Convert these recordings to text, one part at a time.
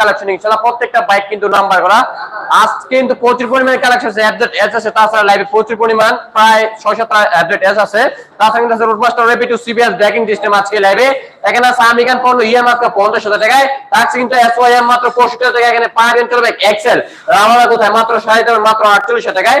Collection ইনশাআল্লাহ প্রত্যেকটা bike কিন্তু নাম্বার করা। আজ কিন্তু প্রচুর পরিমাণে কালেকশন আছে অ্যাপডেট এস আছে, তাছাড়া লাইভে প্রচুর পরিমাণ, প্রায় ছয় সাত অ্যাপডেট এস আছে। তাছাড়া কিন্তু আছে রুটমাস্টার রেপিটু সিবিএস ব্রেকিং সিস্টেম আজকে লাইভে এখানে আছে আমেরিকান পণ্য ইএম পঞ্চাশ হাজার টাকায়। তাছাড়া কিন্তু এসওয়াইএম মাত্র পঁয়ষট্টি হাজার টাকায়। এখানে পাবেন চলবে এক্সেল রামারা কোথায়? মাত্র সাড়ে তেরো, মাত্র আটচল্লিশ টাকায়।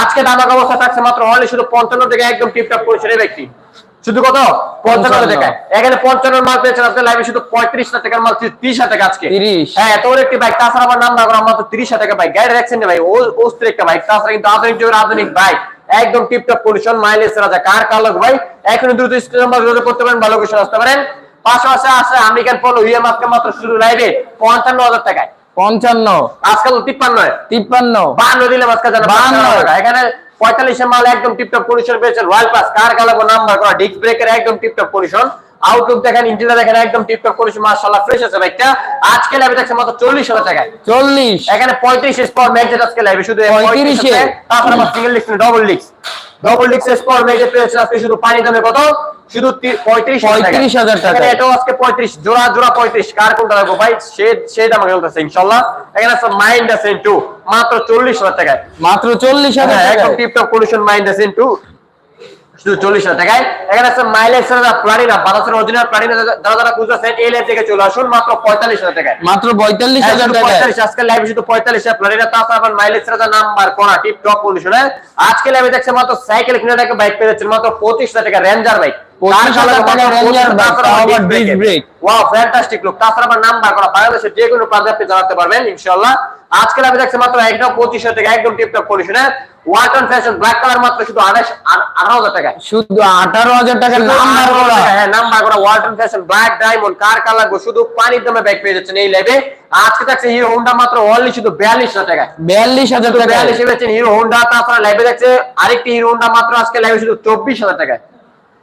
আজকে ধামাকা অবস্থা থাকছে মাত্র অনলি শুধু পঞ্চান্ন থেকে একদম টিপটপ করেছে এই ব্যক্তি। শুধু কত? পঞ্চান্ন। এখানে পঞ্চান্ন মাল পেয়েছেন আপনার লাইভে শুধু পঁয়ত্রিশ হাজার টাকার মাল তিরিশ হাজার টাকা আজকে। হ্যাঁ এত বড় একটি বাইক তাছাড়া আমার নাম না করা মাত্র তিরিশ হাজার টাকা বাইক গাড়ি রাখছেন ভাই ও অস্থির একটা বাইক তাছাড়া কিন্তু আধুনিক যুগের আধুনিক বাইক একদম টিপটপ কন্ডিশন মাইলেজ রাজা। কার কার লোক ভাই? এখন দ্রুত স্ক্রিন নাম্বার যোগাযোগ করতে পারেন ভালো কিছু আসতে পারেন। পাশাপাশি আছে আমেরিকান পলো ইএম আজকে মাত্র শুধু লাইভে পঞ্চান্ন হাজার টাকায়। পঞ্চান্ন। আজকাল তিপ্পান্ন। তিপ্পান্ন। বান্ন দিলে আজকে জানা 52 টাকা এখানে পঁয়তাল্লিশের মাল একদম টিপটপ কন্ডিশন পেয়েছেন। রয়্যাল পাস কার কালাবো নাম্বার করা? ডিস্ক ব্রেকের একদম টিপটপ কন্ডিশন আউটলুক দেখেন ইঞ্জিনটা দেখেন একদম টিপটপ কন্ডিশন মাশাআল্লাহ ফ্রেশ আছে বাইকটা আজকে লাইভে দেখছে মাত্র চল্লিশ হাজার টাকায়। চল্লিশ। এখানে পঁয়ত্রিশ স্পর ম্যাগনেট আজকে লাইভে শুধু 35 এ? তারপর আমার সিঙ্গেল লিক্স ডবল লিক্স ডবল লিক্স স্পর মেজে পেয়েছে আজকে শুধু পানি দামে কত? শুধু তি- পঁয়ত্রিশ 35,000 টাকা। এটাও আজকে পঁয়ত্রিশ জোড়া জোড়া পঁয়ত্রিশ। কার কোনটা লাগবে ভাই? সে সে দাম বলতেছে ইনশাল্লাহ। এখানে আছে মাইন্ড আছে টু মাত্র চল্লিশ হাজার টাকায়। মাত্র চল্লিশ হাজার হ্যাঁ, একদম টাকা টিপটপ কন্ডিশন মাইন্ড আছে শুধু চল্লিশ হাজার টাকায়। এখানে আছে মাইলেজ প্লাটিনা বাতাসের অরিজিনাল প্লাটিনা যারা যারা খুঁজতেছেন এই লাইন থেকে চলে আসুন মাত্র পঁয়তাল্লিশ হাজার টাকায়। মাত্র পঁয়তাল্লিশ হাজার শুধু টাকা 45 আজকে লাইভে শুধু 45 এ প্লাটিনা তাছাড়া আবার মাইলেজ রাজা নাম্বার কোনা টিপ টপ কন্ডিশনে আজকে লাইভে দেখছে মাত্র সাইকেল কিনে টাকা বাইক পেয়ে যাচ্ছেন মাত্র 25000 টাকা রেঞ্জার বাইক 25,000 টাকা Ranger bike, তাও আবার disc brake। ওয়াও ফ্যান্টাস্টিক তাছাড়া আবার নাম্বার করা বাংলাদেশের যে কোনো প্রান্তে আপনি জানাতে পারবেন ইনশাআল্লাহ। আজকে লাইভে দেখছে মাত্র একদম 25000 টাকা একদম টিপ টপ কন্ডিশনে ওয়াটন ফ্যাশন ব্ল্যাক কালার মাত্র শুধু 28 18000 টাকা শুধু আঠারো হাজার টাকা নাম্বার করা। হ্যাঁ নাম্বার করা ওয়ালটন ফ্যাশন ব্ল্যাক ডায়মন্ড কার কালার শুধু পানির দামে ব্যাগ পেয়ে যাচ্ছেন এই লেবে আজকে থাকছে হিরো হোন্ডা মাত্র অনলি শুধু বিয়াল্লিশ হাজার টাকা বিয়াল্লিশ হাজার টাকা বিয়াল্লিশ পেয়েছেন হিরো হোন্ডা তারপরে লাইভে দেখছে আরেকটি হিরো হোন্ডা মাত্র আজকে লাইভে শুধু চব্বিশ হাজার টাকা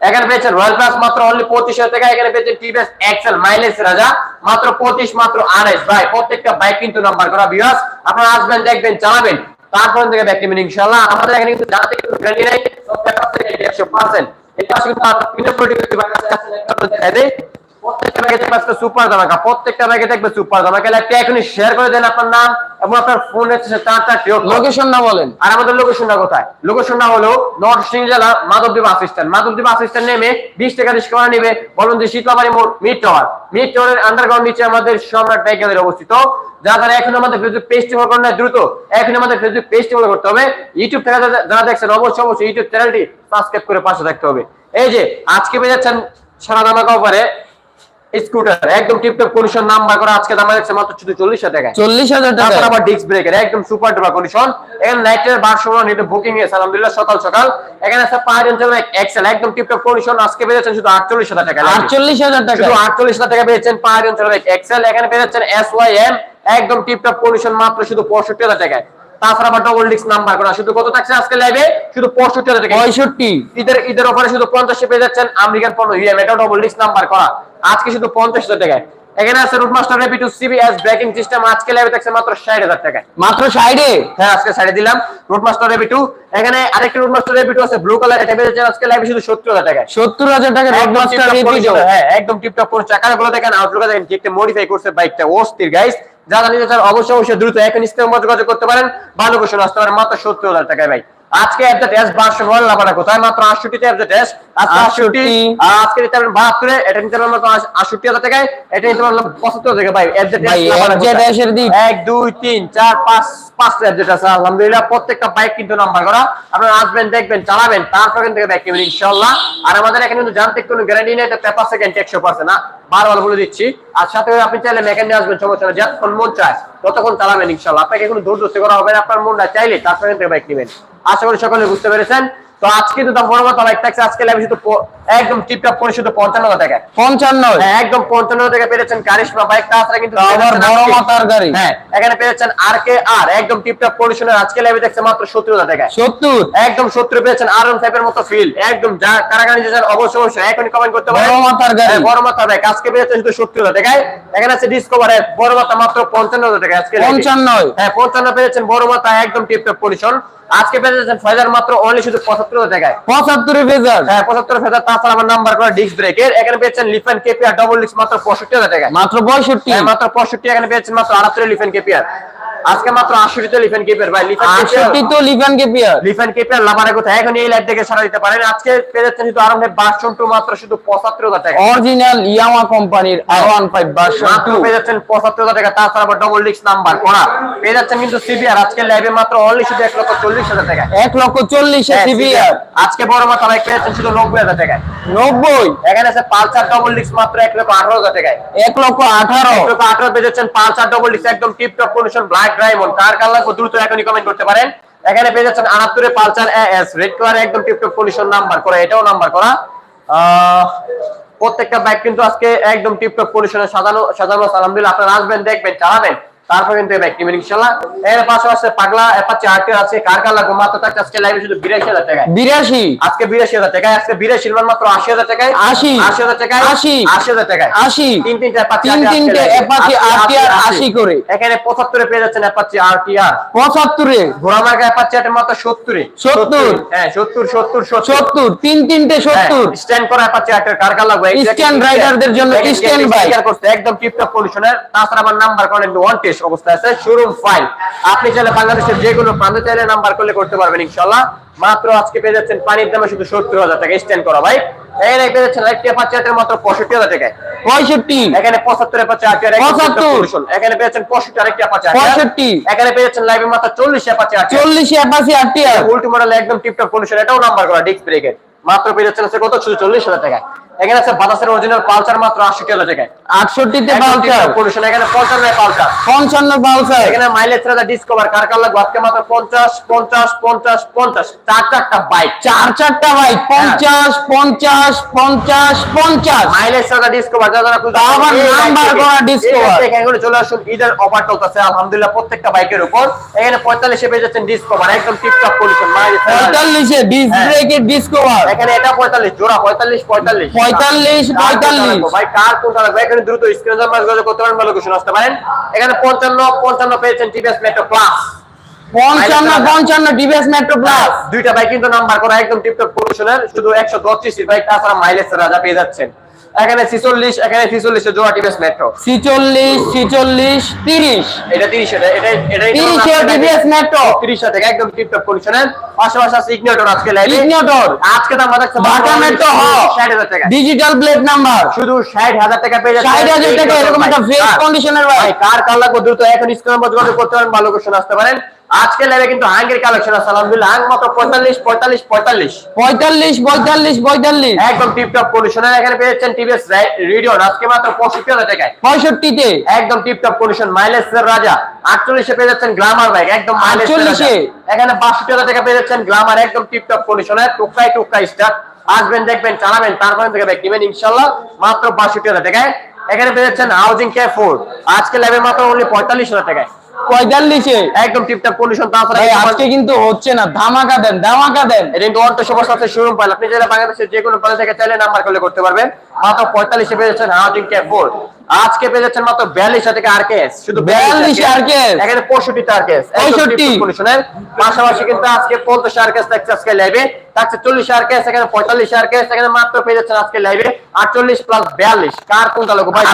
এখানে পেয়েছেন রয়্যাল প্লাস মাত্র অনলি পঁচিশ হাজার টাকা এখানে পেয়েছেন টিভিএস এক্সেল মাইলেজ রাজা মাত্র পঁচিশ মাত্র আড়াইশ ভাই প্রত্যেকটা বাইক কিন্তু নাম্বার করা বিয়াস আপনারা আসবেন দেখবেন চালাবেন তারপর থেকে ব্যাক নেবেন ইনশাআল্লাহ। আমাদের এখানে কিন্তু জানাতে কিন্তু গ্যারান্টি নাই, সব ব্যাপার থেকে একশো পার্সেন্ট এটা কিন্তু আপনার পিনে প্রোটিভ প্রত্যেকটা ব্যাগে থাকবে সুপার ধামাকা প্রত্যেকটা ব্যাগে থাকবে সুপার ধামাকা। লাইভটা এখনই শেয়ার করে দেন আপনার নাম এবং আপনার ফোনের চারটা বলেন। আর আমাদের লোকেশনটা কোথায়? লোকেশনটা হলো জেলা মাধবদ্বীপ মাধবদ্বীপ নেমে বিশ টাকা নেবে বলুন যে শীতলাবাড়ি মোড় মিড টাওয়ার মিড টাওয়ারের আন্ডারগ্রাউন্ড নিচে আমাদের সম্রাট অবস্থিত। যারা যারা এখন আমাদের ফেসবুক পেজটি ফলো করেন না দ্রুত এখন আমাদের ফেসবুক পেজটি ফলো করতে হবে। ইউটিউব থেকে যারা- দেখছেন অবশ্যই অবশ্যই ইউটিউব চ্যানেলটি সাবস্ক্রাইব করে পাশে থাকতে হবে। এই যে আজকে পেয়ে যাচ্ছেন সারা দামাকা উপরে স্কুটার একদম টিপটপ কন্ডিশন নাম্বার করে আজকে দাম যাচ্ছে মাত্র শুধু চল্লিশ হাজার টাকা চল্লিশ হাজার টাকা তারপর আবার ডিস্ক ব্রেকের একদম সুপার ডুপার কন্ডিশন এখানে নাইটের বার সময় নিতে বুকিং এসে আলহামদুলিল্লাহ সকাল সকাল। এখানে আছে পাহাড় অঞ্চলের এক্সেল একদম টিপটপ কন্ডিশন আজকে পেয়েছেন শুধু আটচল্লিশ হাজার টাকা আটচল্লিশ হাজার টাকা শুধু আটচল্লিশ হাজার টাকা পেয়েছেন পাহাড়ি অঞ্চলের এক্সেল এখানে পেয়ে যাচ্ছেন এস ওয়াই এম একদম টিপটপ কন্ডিশন মাত্র শুধু পঁয়ষট্টি হাজার টাকায়। তাছাড়া আবার ডবল ডিস্ক নাম্বার করা। শুধু কত থাকছে আজকে লাইভে শুধু পঁয়ষট্টি হাজার টাকা। পঁয়ষট্টি। ঈদের ঈদের অফারে শুধু পঞ্চাশে পেয়ে যাচ্ছেন আমেরিকান পণ্য ইএম এটাও ডবল ডিস্ক নাম্বার করা। আজকে শুধু পঞ্চাশ হাজার টাকায়। এখানে আছে রুটমাস্টার রেপি টু সিবিএস ব্রেকিং সিস্টেম আজকে লাইভে থাকছে মাত্র ষাট হাজার টাকায়। মাত্র সাইডে হ্যাঁ আজকে সাইডে দিলাম। রুটমাস্টার রেপি টু এখানে আরেকটা রুটমাস্টার রেপি টু আছে ব্লু কালার এটা পেয়ে যাচ্ছেন আজকে লাইভে শুধু টাকায়। টাকা একদম টিপটপ হ্যাঁ একদম টিপটপ করে চাকাগুলো দেখেন আউটলুক দেখেন কি একটা মডিফাই করছে বাইকটা অস্থির গাইস যারা নিতে চান অবশ্যই অবশ্যই দ্রুত এখন স্ক্রিনে যোগাযোগ করতে পারেন। ভালো কোশ্চেন আসতে পারেন মাত্র সত্তর হাজার টাকায় ভাই। আজকে app the test version one লাভাটা কোথায়? মাত্র আটষট্টি অ্যাপ দ্য টেস্ট আজকে আটষট্টি। আজকে নিতে পারবেন বাহাত্তরে এটা নিতে পারবেন মাত্র আটষট্টি হাজার টাকায়। এটা নিতে পারবেন পঁচাত্তর টাকা ভাই অ্যাপ দ্য টেস্ট। এক দুই তিন চার পাঁচ যেটা আছে, আলহামদুলিল্লাহ, প্রত্যেকটা বাইক কিন্তু নাম্বার করা। আপনারা আসবেন, দেখবেন, চালাবেন, তারপর কিন্তু ইনশাআল্লাহ। আর আমাদের এখানে কিন্তু যান্ত্রিক কোনো গ্যারান্টি নেই এটা পেপার সেকেন্ড না? বারবার বলে দিচ্ছি। আর সাথে আপনি চাইলে মেকানিক আসবেন, সমস্যা নেই যতক্ষণ মন চায়, ততক্ষণ চালাবেন, ইনশাআল্লাহ। আপনাকে কোনো দূর দূর করা হবে না, আপনার মনটা চাইলে তারপর কিন্তু বাইক নেবেন আশা করি সকলে বুঝতে পেরেছেন। তো আজকে কিন্তু দাম বড় আজকে শুধু একদম টিপটপ করে শুধু পঞ্চান্ন টাকা। পঞ্চান্ন। হ্যাঁ একদম পঞ্চান্ন টাকা পেয়েছেন কারিশমা বাইক তাছাড়া কিন্তু তা বড় মাথার গাড়ি। হ্যাঁ এখানে পেয়েছেন আর কে আর একদম টিপটপ কন্ডিশনের আজকে দেখছে মাত্র সত্তর হাজার টাকা। সত্তর। একদম সত্তর পেয়েছেন আর ফাইভের মতো ফিল একদম যা কারা গাড়ি যেছেন অবশ্যই অবশ্যই এখনই কমেন্ট করতে পারেন। বড় মাথার গাড়ি। হ্যাঁ, বড় মাথার বাইক আজকে পেয়েছেন শুধু সত্তর হাজার টাকায়। এখানে আছে ডিসকভার বড় মাথা মাত্র পঞ্চান্ন হাজার টাকা আজকে। পঞ্চান্ন। হ্যাঁ পঞ্চান্ন পেয়েছেন বড় মাথা একদম টিপটপ কন্ডিশন আজকে পেয়েছেন ফেজার মাত্র অনলি শুধু পঁচাত্তর জায়গায়। টাকায় পঁচাত্তরে ফেজার হ্যাঁ পঁচাত্তর ফেজার তাছাড়া আমার নাম্বার করে ডিস্ক ব্রেকের এখানে পেয়েছেন লিফেন কেপিআর ডবল ডিস্ক মাত্র পঁয়ষট্টি হাজার টাকায়। মাত্র পঁয়ষট্টি। হ্যাঁ, মাত্র পঁয়ষট্টি এখানে পেয়েছেন মাত্র আটাত্তর লিফেন কেপিআর আজকে মাত্র আটষট্টিতে লিফেন কেপিআর ভাই। লিফেন আটষট্টি তো লিফান কেপিয়ার লিফেন কেপিআর লাভারে কোথায় এখন এই লাইভ দেখে সারা দিতে পারেন। আজকে পেয়ে যাচ্ছেন শুধু আরামে বাসন টু মাত্র শুধু পঁচাত্তর হাজার টাকা। অরিজিনাল ইয়ামা কোম্পানির আর ওয়ান ফাইভ ভার্সন মাত্র টু পেয়ে যাচ্ছেন পঁচাত্তর হাজার টাকা তাছাড়া আবার ডবল ডিস্ক নাম্বার করা পেয়ে যাচ্ছেন কিন্তু সিবিআর আজকে লাইভে মাত্র অনলি শুধু এক লক্ষ চল্লিশ হাজার টাকা। এক লক্ষ চল্লিশে হ্যাঁ, সিবিআর আজকে বড় মাথা বাইক পেয়ে যাচ্ছেন শুধু নব্বই হাজার টাকায়। নব্বই? এখানে আছে পালসার ডবল ডিস্ক মাত্র এক লক্ষ আঠারো হাজার টাকায়। এক লক্ষ আঠারো। এক লক্ষ আঠারো পেয়েছেন পালসার ডবল ডিস্ক একদম tip top condition black diamond কার কার লাগবে দ্রুত এখনই কমেন্ট করতে পারেন। এখানে পেয়ে যাচ্ছেন আটাত্তরে পালসার এস রেড কালার একদম টিপটপ কন্ডিশন নাম্বার করা, এটাও নাম্বার করা। প্রত্যেকটা বাইক কিন্তু আজকে একদম টিপটপ কন্ডিশনে সাজানো সাজানো। আলহামদুলিল্লাহ, আপনারা আসবেন, দেখবেন চালাবেন তারপর কিন্তু এর পাশাপাশি পাগলা অ্যাপাচি আছে কার কার লাগবে মাত্র আজকে লাইভে শুধু বিরাশি হাজার টাকায়। বিরাশি? আজকে বিরাশি হাজার টাকায় আজকে মাত্র টাকায়। টাকায় টাকায়। আশি। তিন তিনটে অ্যাপাচি তিন তিনটে। অ্যাপাচি আরটিআর করে। এখানে পঁচাত্তরে পেয়ে যাচ্ছেন অ্যাপাচি আরটিআর। অ্যাপাচি মাত্র সত্তরে। সত্তর। হ্যাঁ সত্তর সত্তর সত্তর। সত্তর তিন তিনটে সত্তর। স্ট্যান্ড করা অ্যাপাচি আটের কার কার লাগবে Stand riderদের জন্য। স্টিকার করতে একদম টিপটপ কন্ডিশনের তাছাড়া আমার নাম্বার করেন ওয়ান টেস্ট অবস্থায় আছে। শোরুম ফাইল আপনি চাইলে বাংলাদেশের যে কোনো প্রান্তে চাইলে নাম্বার করলে করতে পারবেন ইনশাল্লাহ মাত্র আজকে পেয়ে যাচ্ছেন পানির দামে শুধু সত্তর হাজার টাকা। স্ট্যান্ড করা ভাই। এখানে পেয়ে যাচ্ছেন আরেকটি অ্যাপাচি মাত্র পঁয়ষট্টি হাজার টাকায়। পঁয়ষট্টি। এখানে পঁচাত্তর অ্যাপাচি আটের একদম পঁচাত্তর। এখানে পেয়েছেন পঁয়ষট্টি আরেকটি অ্যাপাচি পঁয়ষট্টি। এখানে পেয়ে যাচ্ছেন লাইভে মাত্র চল্লিশ অ্যাপাচি আটের চল্লিশে আরটিআর উল্টো মডেল একদম টিপটপ কন্ডিশন এটাও নাম্বার করা ডিস্ক ব্রেকের মাত্র পেয়ে কত? শুধু চল্লিশ হাজার টাকা এখানে আছে বাতাসের অরিজিনাল পালসার মাত্র হাজার টাকায় আটষট্টিতে পালসার। কন্ডিশন এখানে পঞ্চান্ন পালসার। পঞ্চান্ন পালসার। এখানে মাইলেজ রাজা ডিসকভার কার কার লাগবে? আজকে মাত্র পঞ্চাশ পঞ্চাশ পঞ্চাশ পঞ্চাশ। চার চারটা বাইক চার চারটা বাইক পঞ্চাশ পঞ্চাশ পঞ্চাশ পঞ্চাশ। মাইলেজ রাজা ডিসকভার যারা আবার নাম্বার করা। বাইকটিকে এখানে চলে আসুন ঈদের অফার চলতেছে আলহামদুলিল্লাহ প্রত্যেকটা বাইকের উপর। এখানে পঁয়তাল্লিশে পেয়ে যাচ্ছেন ডিসকভার একদম টিপটপ মাইলেজ পঁয়তাল্লিশে হ্যাঁ। ব্রেকের ডিসকভার এখানে এটা পঁয়তাল্লিশ জোড়া পঁয়তাল্লিশ পঁয়তাল্লিশ। পঁয়তাল্লিশ, কার কোনটা পঁয়তাল্লিশ। লাগবে? ভাই কার কোনটা লাগবে? এখানে দ্রুত স্ক্রিনশট মাস কত লোকেশন আসতে পারেন এখানে পঞ্চান্ন পঞ্চান্ন পেয়েছেন টিভিএস মেট্রো প্লাস পঞ্চান্ন পঞ্চান্ন ডিভিএস মেট্রো প্লাস দুইটা বাইক কিন্তু নাম্বার করা একদম টিপটপ পজিশনের শুধু একশো দশ সিসির বাইক তাছাড়া মাইলেজ রাজা পেয়ে যাচ্ছেন। এখানে ছিচল্লিশ এখানে ছিচল্লিশে জোড়া টিভিএস মেট্রো ছিচল্লিশ ছিচল্লিশ তিরিশ। এটা তিরিশ এটা এটা এটা তিরিশে টিভিএস মেট্রো তিরিশ থেকে একদম টিপটপ কন্ডিশনের পাশাপাশি আছে ইগনিটর আজকে লাইভে ইগনিটর আজকে দাম রাখছে বাটা মেট্রো হ ষাট হাজার টাকা ডিজিটাল প্লেট নাম্বার শুধু ষাট হাজার টাকা পেয়ে যাচ্ছে। ষাট হাজার টাকা এরকম একটা ফ্রেশ কন্ডিশনের ভাই। কার কার লাগবে দ্রুত এখন স্ক্রিন নাম্বার যোগাযোগ করতে পারেন ভালো কোশ্চেন আসতে পারেন। আজকে লাইভে কিন্তু হাঙ্গের কালেকশন আছে আলহামদুলিল্লাহ। হাঙ্গ মাত্র পঁয়তাল্লিশ পঁয়তাল্লিশ পঁয়তাল্লিশ। পঁয়তাল্লিশ পঁয়তাল্লিশ পঁয়তাল্লিশ। একদম টিপটপ কন্ডিশনের এখানে পেয়েছেন টিভিএস রেডিও আজকে মাত্র পঁয়ষট্টি হাজার টাকায়। পঁয়ষট্টিতে। একদম টিপটপ কন্ডিশন মাইলেজ রাজা। আটচল্লিশে পেয়ে যাচ্ছেন গ্লামার বাইক একদম মাইলেজ 48 এ। এখানে টাকা পেয়ে যাচ্ছেন গ্লামার একদম টিপটপ কন্ডিশনের টুকাই টুকাই স্টার আসবেন দেখবেন চালাবেন তারপরে থেকে বাইক নেবেন ইনশাল্লাহ। মাত্র বাষট্টি হাজার টাকায়। এখানে পেয়ে যাচ্ছেন হাউজিং কে ফোর আজকে লেবে মাত্র অনলি পঁয়তাল্লিশ হাজার টাকায়। পঁয়তাল্লিশে। একদম টিপটপ কন্ডিশন তাছাড়া কিন্তু আজকে কিন্তু হচ্ছে না ধামাকা দেন ধামাকা দেন। এটা কিন্তু অর্থ সমস্যা আছে শোরুম পাইল আপনি যারা বাংলাদেশের যে কোনো পদে থেকে চাইলে নাম্বার করতে পারবেন। মাত্র পঁয়তাল্লিশে পেয়ে যাচ্ছেন হাউজিং ফোর আজকে পেয়ে যাচ্ছেন মাত্র বিয়াল্লিশ থেকে আর কেস শুধু 42 RKS এখানে পঁয়ষট্টি আর কেস 65 কন্ডিশনের পাশাপাশি কিন্তু আজকে পঞ্চাশ আর কেস থাকছে আজকে লাইভে থাকছে চল্লিশ আর কেস এখানে পঁয়তাল্লিশ আর কেস এখানে মাত্র পেয়ে যাচ্ছেন আজকে লাইভে আটচল্লিশ প্লাস বিয়াল্লিশ। কার কোনটা লোক ভাই।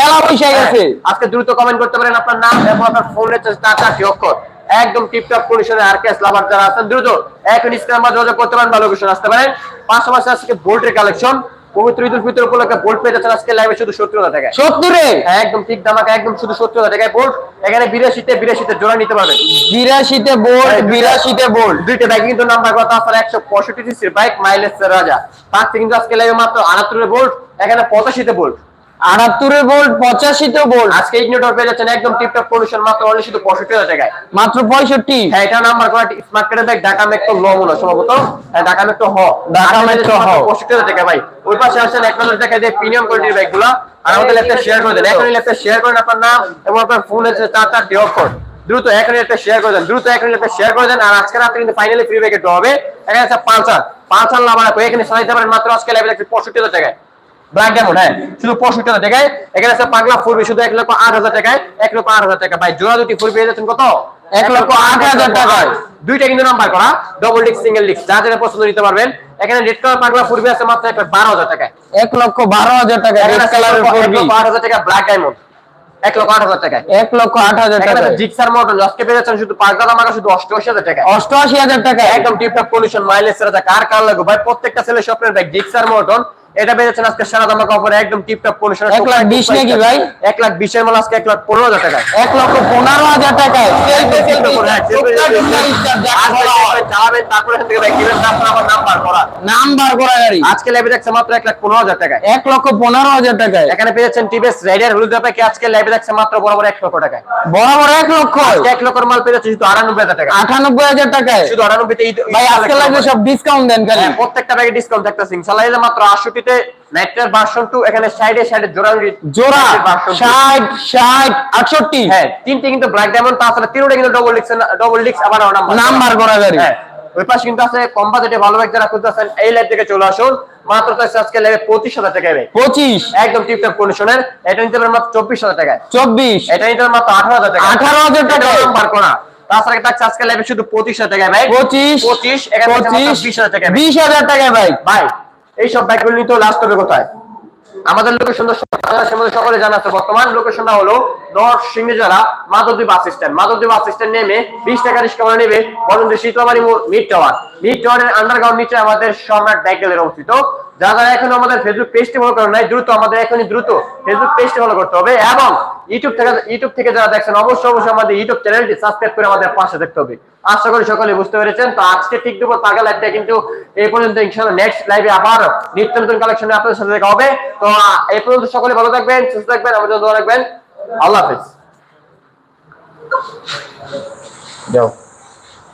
মেলা বসে গেছে। হ্যাঁ, আজকে দ্রুত কমেন্ট করতে পারেন। আপনার নাম এবং আপনার ফোনের চার চারটি অক্ষর। একদম টিপটপ কন্ডিশনে আর কেস লাভার যারা আছেন দ্রুত। এখন নাম্বার যোগাযোগ করতে পারেন। বা লোকেশন আসতে পারেন পাশাপাশি আজকে বোল্টের কালেকশন পবিত্র ঈদুল ফিতর উপলক্ষে বোল্ট পেয়ে যাচ্ছেন আজকে লাইভে শুধু সত্তর হাজার টাকায় সত্তরে? হ্যাঁ, একদম ঠিক দামাকা একদম শুধু সত্তর হাজার টাকায় বোল্ট এখানে বিরাশিতে বিরাশিতে জোড়া নিতে পারবেন। বিরাশিতে বোল্ট হ্যাঁ, বিরাশিতে বোল্ট দুইটা বাইক কিন্তু নাম্বার কত আপনার একশো পঁয়ষট্টি সিসির বাইক মাইলেজ রাজা। থাকছে কিন্তু আজকে লাইভে মাত্র আটাত্তরে বোল্ট এখানে পঁচাশিতে বোল্ট আটাত্তরে বোল্ট পঁচাশিতে বোল্ট। আজকে ইগনিটর পেয়ে যাচ্ছেন একদম টিপটপ কন্ডিশন মাত্র অনলি শুধু পঁয়ষট্টি হাজার টাকায়। মাত্র পঁয়ষট্টি? হ্যাঁ এটা নাম্বার করা স্মার্ট কার্ডের ব্যাগ ঢাকা মেট্রো ল মনে সম্ভবত। হ্যাঁ ঢাকা মেট্রো হ। ঢাকা মেট্রো হ। পঁয়ষট্টি হাজার টাকা ভাই। ওই পাশে এক হাজার টাকা দিয়ে প্রিমিয়াম কোয়ালিটির আর আমাদের ল্যাপটপ শেয়ার করে দেন। এখনই ল্যাপটপ শেয়ার করেন আপনার নাম এবং আপনার ফোন আছে চার চারটি অক্ষর দ্রুত এখনই একটা শেয়ার করে দেন। দ্রুত এখনই একটা শেয়ার করে দেন। আর আজকে রাত্রে কিন্তু ফাইনালি ফ্রি হবে। এখানে আছে পাঁচ হাজার পাঁচ হাজার লাভ এখানে সাজাইতে পারেন। মাত্র আজকে লাইভে দেখছি পঁয়ষট্টি হাজার টাকায়। ব্ল্যাক ডায়মন্ড হ্যাঁ। শুধু পঁয়ষট্টি হাজার টাকায়। এখানে আছে পাগলা ফুরবি শুধু এক লক্ষ আট হাজার টাকায়। এক লক্ষ আট হাজার টাকা। ভাই জোড়া দুটি পেয়ে যাচ্ছেন কত? এক লক্ষ আট হাজার টাকায়। দুইটা কিন্তু নাম্বার করা। ডবল ডিস্ক সিঙ্গেল ডিস্ক যা যেটা পছন্দ নিতে পারবেন। এখানে রেড কালার পাগলা ফুরবি আছে মাত্র একটা বারো হাজার টাকায়। এক লক্ষ বারো হাজার টাকা রেড আট হাজার টাকা ব্ল্যাক ডায়মন্ড এক লক্ষ আট হাজার টাকায়। এক লক্ষ আট হাজার টাকা জিক্সার মডেল আজকে শুধু দামাকা শুধু অষ্টআশি হাজার টাকা অষ্টআশি হাজার টাকা একদম টিপটপ পলিউশন মাইলেজ কার কার লাগবে। ভাই প্রত্যেকটা ছেলে স্বপ্নের ব্যাগ জিক্সার মডেল এটা বেড়েছেন আজকে সারা দামা অফারে একদম টিপটপ সারা এক লাখ বিশ নাকি ভাই? এক লাখ বিশের মাল আজকে এক লাখ পনেরো হাজার টাকা এক লক্ষ পনেরো হাজার টাকায়। সেলফি সেলফি চালাবেন তারপরে এখান থেকে ব্যাগ দিবেন তারপর আবার নাম্বার করা। নাম্বার করা গাড়ি। আজকে লেবে দেখছে মাত্র এক লাখ পনেরো হাজার টাকায়। এক লক্ষ পনেরো হাজার টাকায়। এখানে পেয়েছেন টিভিএস রাইডার হলুদ ব্যাপারে আজকে লেবে দেখছে মাত্র বরাবর এক লক্ষ টাকায়। বরাবর এক লক্ষ। আজকে এক লক্ষর মাল পেয়েছে শুধু আটানব্বই হাজার টাকা আটানব্বই হাজার টাকায়। শুধু আটানব্বইতে ঈদ ভাই আজকে লাগবে সব ডিসকাউন্ট দেন খালি। হ্যাঁ, প্রত্যেকটা ব্যাগে ডিসকাউন্ট থাকতেছে ইনশাআল্লাহ এই মাত্র 68 তে ভার্সন 2 এখানে সাইডে সাইডে জোড়া জোড়া ভার্সন ষাট ষাট আটষট্টি। হ্যাঁ তিনটে কিন্তু ব্ল্যাক ডায়মন্ড তাছাড়া তিনটা কিন্তু ডবল ডিক্স ডবল ডিক্স আবার নাম্বার নাম্বার করা গাড়ি। হ্যাঁ ওই পাশে কিন্তু আছে কম বাজেটে ভালো ব্যাগ যারা খুঁজতেছেন এই লাইভ থেকে চলে আসুন। মাত্র তো আজকে লেগে 25000 টাকা ব্যাগ পঁচিশ? একদম টিপটপ কন্ডিশনের এটা নিতে পারেন মাত্র 24000 টাকায়। চব্বিশ? এটা নিতে পারেন মাত্র 18000 টাকা 18,000 টাকা। নাম্বার করা। তাছাড়া থাকছে আজকে শুধু 25000 টাকা ভাই পঁচিশ? 25 এখানে থাকছে মাত্র পঁচিশ? 20000 টাকা বিশ হাজার টাকা ভাই ভাই এইসব ব্যাগগুলো নিতে লাস্ট হবে কোথায়? আমাদের লোকেশন সকলে জানা আছে। বর্তমান লোকেশনটা হলো নরসিংহ সিংহে জেলা Madhabdwip bus stand. Madhabdi bus stand নেমে বিশ টাকা রিক্সা নেবে বরঞ্চ শীতলামারি মিড টাওয়ার। মিড টাওয়ারের আন্ডারগ্রাউন্ড নিচে আমাদের সম্রাট ব্যাগেলের অবস্থিত। যারা এখন আমাদের ফেসবুক পেজটি ফলো করেন নাই, দ্রুত আমাদের এখনই দ্রুত ফেসবুক পেজটি ফলো করতে হবে এবং ইউটিউব থেকে ইউটিউব থেকে যারা দেখছেন, অবশ্যই অবশ্যই আমাদের ইউটিউব চ্যানেলটি সাবস্ক্রাইব করে আমাদের পাশে দেখতে হবে। আশা করি সকলে বুঝতে পেরেছেন। তো আজকে ঠিক দুপুর পাগা লাইভটা কিন্তু এই পর্যন্ত ইনশাআল্লাহ নেক্সট লাইভে আবার নিত্য নতুন কালেকশনে আপনাদের সাথে দেখা হবে। তো এই পর্যন্ত সকলে ভালো থাকবেন, সুস্থ থাকবেন আমাদের দোয়া রাখবেন। আল্লাহ হাফেজ। যাও।